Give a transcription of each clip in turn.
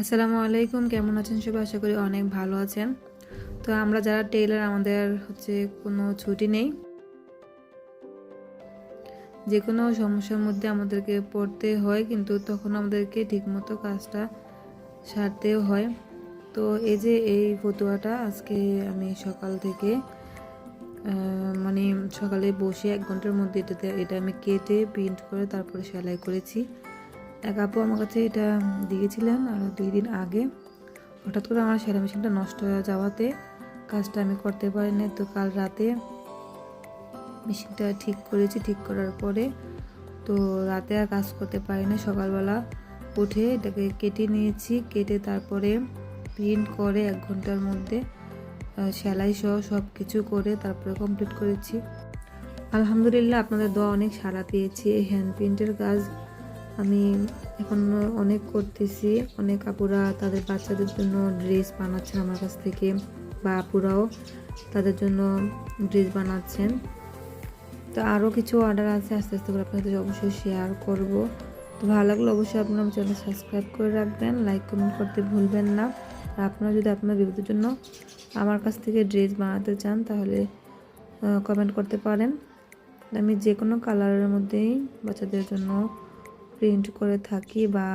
আসসালামু আলাইকুম, কেমন আছেন সবাই? আশা করি অনেক ভালো আছেন। তো আমরা যারা টেইলার, আমাদের হচ্ছে কোনো ছুটি নেই। যে কোনো সমস্যার মধ্যে আমাদেরকে পড়তে হয়, কিন্তু তখন আমাদেরকে ঠিকমতো কাজটা সারতেও হয়। তো এই যে এই ফতুয়াটা, আজকে আমি সকাল থেকে মানে সকালে বসে এক ঘণ্টার মধ্যে এটাতে, এটা আমি কেটে প্রিন্ট করে, তারপরে সেলাই করেছি। এক আপু আমার কাছে এটা দিয়েছিলেন আরও দুই দিন আগে। হঠাৎ করে আমার সেলাই মেশিনটা নষ্ট হয়ে যাওয়াতে কাজটা আমি করতে পারি পারিনি। তো কাল রাতে মেশিনটা ঠিক করেছি, ঠিক করার পরে তো রাতে আর কাজ করতে পারি না সকালবেলা উঠে এটাকে কেটে নিয়েছি, কেটে তারপরে প্রিন্ট করে এক ঘণ্টার মধ্যে সেলাই সহ সব কিছু করে তারপরে কমপ্লিট করেছি। আলহামদুলিল্লাহ আপনাদের দোয়া অনেক সাড়া পেয়েছি। এই হ্যান্ড প্রিন্টের কাজ আমি এখন অনেক করতেছি। অনেক আপুরা তাদের বাচ্চাদের জন্য ড্রেস বানাচ্ছেন আমার কাছ থেকে বা আপুরাও তাদের জন্য ড্রেস বানাচ্ছেন। তো আরও কিছু অর্ডার আছে, আস্তে আস্তে করে আপনাদের অবশ্যই শেয়ার করব। তো ভালো লাগলে অবশ্যই আপনার আমার চ্যানেল সাবস্ক্রাইব করে রাখবেন লাইক কমেন্ট করতে ভুলবেন না। আর আপনারা যদি আপনার বিপদের জন্য আমার কাছ থেকে ড্রেস বানাতে চান, তাহলে কমেন্ট করতে পারেন। আমি যে কোনো কালারের মধ্যেই বাচ্চাদের জন্য প্রিন্ট করে থাকি বা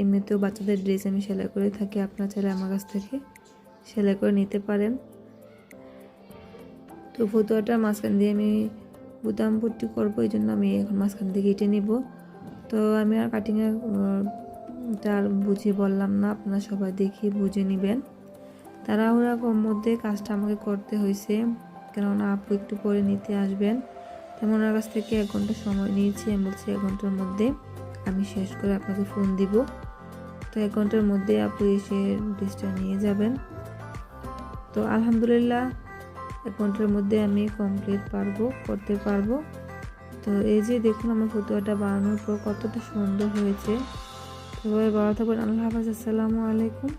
এমনিতেও বাচ্চাদের ড্রেস আমি সেলাই করে থাকি, আপনারা চাইলে আমার কাছ থেকে সেলাই করে নিতে পারেন। তো ফতুয়াটার মাঝখান দিয়ে আমি বুতাম পট্টি করব, এই জন্য আমি এখন মাঝখান দিয়ে কেটে নিব। তো আমি আর কাটিংয়ের তার বুঝিয়ে বললাম না, আপনারা সবাই দেখি বুঝে নেবেন। তাড়াহুড়া কম মধ্যে কাজটা আমাকে করতে হয়েছে, কেননা আপু একটু পরে নিতে আসবেন। তেমন ওনার কাছ থেকে এক ঘণ্টা সময় নিয়েছি, আমি বলছি এক ঘণ্টার মধ্যে। আমি শেষ করে আপনাকে ফোন দিব। তো এক ঘণ্টার মধ্যে আপু এসে ড্রেসটা নিয়ে যাবেন। তো আলহামদুলিল্লাহ, এক ঘণ্টার মধ্যে আমি কমপ্লিট পারব, করতে পারব। তো এই যে দেখুন আমার ফতুয়াটা বানানোর পর কতটা সুন্দর হয়েছে। সবাই ভালো থাকবেন। আল্লাহ হাফাজ। আসসালামু আলাইকুম।